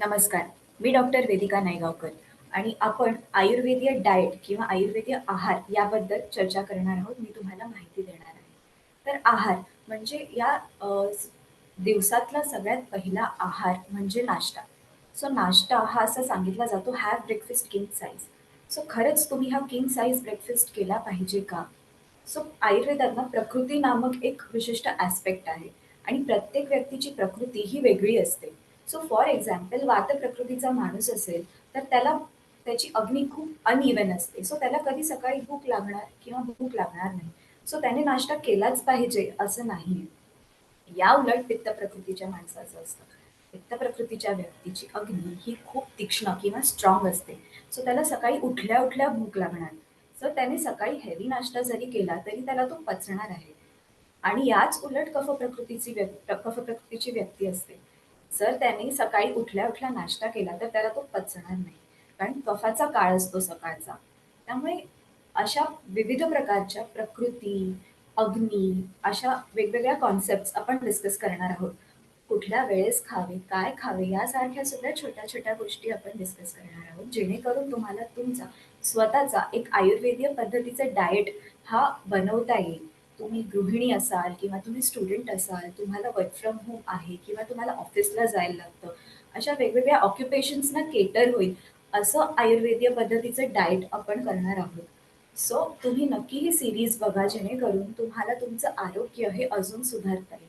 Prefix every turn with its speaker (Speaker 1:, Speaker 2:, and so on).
Speaker 1: नमस्कार. मी डॉक्टर वेदिका नायगावकर आणि आपण आयुर्वेदीय डाएट किंवा आयुर्वेदीय आहार याबद्दल चर्चा करणार आहोत. मी तुम्हाला माहिती देणार आहे. तर आहार म्हणजे या दिवसातला सगळ्यात पहिला आहार म्हणजे नाश्ता. सो नाश्ता हा असा सांगितला जातो have breakfast king size so खरंच तुम्ही हा किंग साइज ब्रेकफास्ट केला पाहिजे का? सो आयुर्वेदात ना प्रकृती नामक एक विशिष्ट ॲस्पेक्ट आहे आणि प्रत्येक व्यक्तीची प्रकृती ही वेगळी असते. सो फॉर एक्झाम्पल वात प्रकृतीचा माणूस असेल, तर त्याला त्याची अग्नी खूप अनइव्हन असते. सो त्याला कधी सकाळी भूक लागणार किंवा भूक लागणार नाही. सो त्याने नाश्ता केलाच पाहिजे असं नाही या उलट पित्त प्रकृतीच्या माणसाचं असतं. पित्त प्रकृतीच्या व्यक्तीची अग्नी ही खूप तीक्ष्ण किंवा स्ट्राँग असते. सो त्याला सकाळी उठल्या-उठल्या भूक लागणार. सो त्याने सकाळी हेवी नाश्ता जरी केला, तरी त्याला तो पचणार आहे. आणि याच उलट कफ प्रकृतीची व्यक् कफ प्रकृतीची व्यक्ती असते. जर त्याने सकाळी उठल्या-उठल्या नाश्ता केला, तर त्याला तो पचणार नाही. कारण कफाचा काळ असतो सकाळचा. त्यामुळे अशा विविध प्रकारच्या प्रकृती, अग्नी अशा वेगवेगळ्या कॉन्सेप्ट्स आपण डिस्कस करणार आहोत. कुठल्या वेळेस खावे, काय खावे यासारख्या सगळ्या छोट्या-छोट्या गोष्टी आपण डिस्कस करणार आहोत. जेणेकरून तुम्हाला तुमचा स्वतःचा एक आयुर्वेदीय पद्धतीचा डाएट हा बनवता येईल. तुम्ही गृहिणी असाल किंवा तुम्ही स्टुडंट असाल, तुम्हाला वर्क फ्रॉम होम आहे किंवा तुम्हाला ऑफिसला जायला लागतं. अशा वेगवेगळ्या ऑक्युपेशन्सना केटर होईल असं आयुर्वेदीय पद्धतीचं डाएट आपण करणार आहोत. सो तुम्ही नक्की ही सिरीज बघा जेणेकरून तुम्हाला तुमचं आरोग्य हे अजून सुधारता येईल.